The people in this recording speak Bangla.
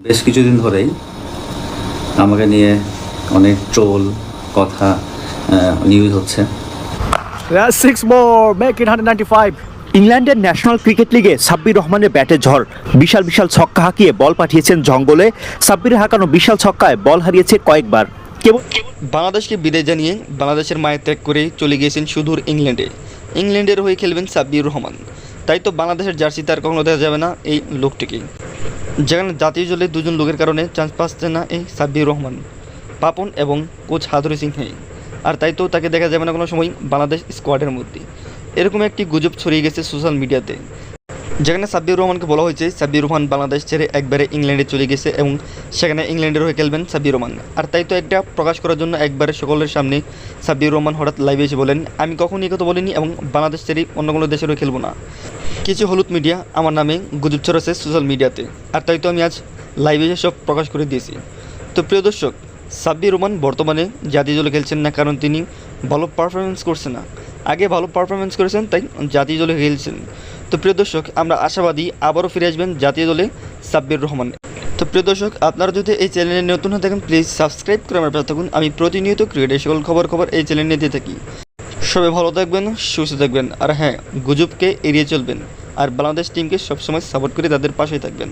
বেশ কিছুদিন ধরেই আমাকে নিয়ে অনেক ট্রোল কথা নিউজ হচ্ছে। It 195. ইংল্যান্ডের ন্যাশনাল ক্রিকেট লিগে সাব্বির রহমানের ব্যাটে ঝড়। বিশাল বিশাল ছক্কা হাঁকিয়ে বল পাঠিয়েছেন জঙ্গলে। সাব্বির হাঁকানো বিশাল ছক্কায় বল হারিয়েছে কয়েকবার। কেবল বাংলাদেশকে বিদায় জানিয়ে বাংলাদেশের মায়ের ত্যাগ করে চলে গিয়েছেন সুদূর ইংল্যান্ডে। ইংল্যান্ডের হয়ে খেলবেন সাব্বির রহমান। তাই তো বাংলাদেশের জার্সিতে আর কখনো দেখা যাবে না এই লোকটিকে। যেখানে জাতীয় দলে দুজন লোকের কারণে চান্স পাচ্ছে না এই সাব্বির রহমান, পাপন এবং কোচ হাদুরি সিংহে আর তাই তো তাকে দেখা যাবে না কোনো সময় বাংলাদেশ স্কোয়াডের মধ্যে। এরকম একটি গুজব ছড়িয়ে গেছে সোশ্যাল মিডিয়াতে। যেখানে সাব্বির রহমানকে বলা হয়েছে, সাব্বির রহমান বাংলাদেশ ছেড়ে একবারে ইংল্যান্ডে চলে গেছে এবং সেখানে ইংল্যান্ডের হয়ে খেলবেন সাব্বির রহমান। আর তাই তো একটা প্রকাশ করার জন্য একবারে সকলের সামনে সাব্বির রহমান হঠাৎ লাইভে এসে বলেন, আমি কখনই কথা বলিনি এবং বাংলাদেশ ছেড়ে অন্য কোনো দেশের হয়ে খেলব না। কিছু হলুদ মিডিয়া আমার নামে গুজব ছড়াচ্ছে সোশ্যাল মিডিয়াতে। আর তাই তো আমি আজ লাইভে সব প্রকাশ করে দিয়েছি। তো প্রিয় দর্শক, সাব্বির রহমান বর্তমানে জাতীয় দলে খেলছেন না কারণ তিনি ভালো পারফরমেন্স করছে না। আগে ভালো পারফরমেন্স করেছেন, তাই জাতীয় দলে খেলছেন। তো প্রিয় দর্শক, আমরা আশাবাদী আবারও ফিরে আসবেন জাতীয় দলে সাব্বির রহমান। তো প্রিয় দর্শক, আপনারা যদি এই চ্যানেলে নতুন হয়ে থাকেন প্লিজ সাবস্ক্রাইব করে আমার পাশে থাকুন। আমি প্রতিনিয়ত ক্রিকেটের সকল খবর খবর এই চ্যানেলে দিয়ে থাকি। সবাই ভালো থাকবেন, সুস্থ থাকবেন, আর হ্যাঁ গুজবকে এড়িয়ে চলবেন, আর বাংলাদেশ টিমকে সবসময় সাপোর্ট করে তাদের পাশেই থাকবেন।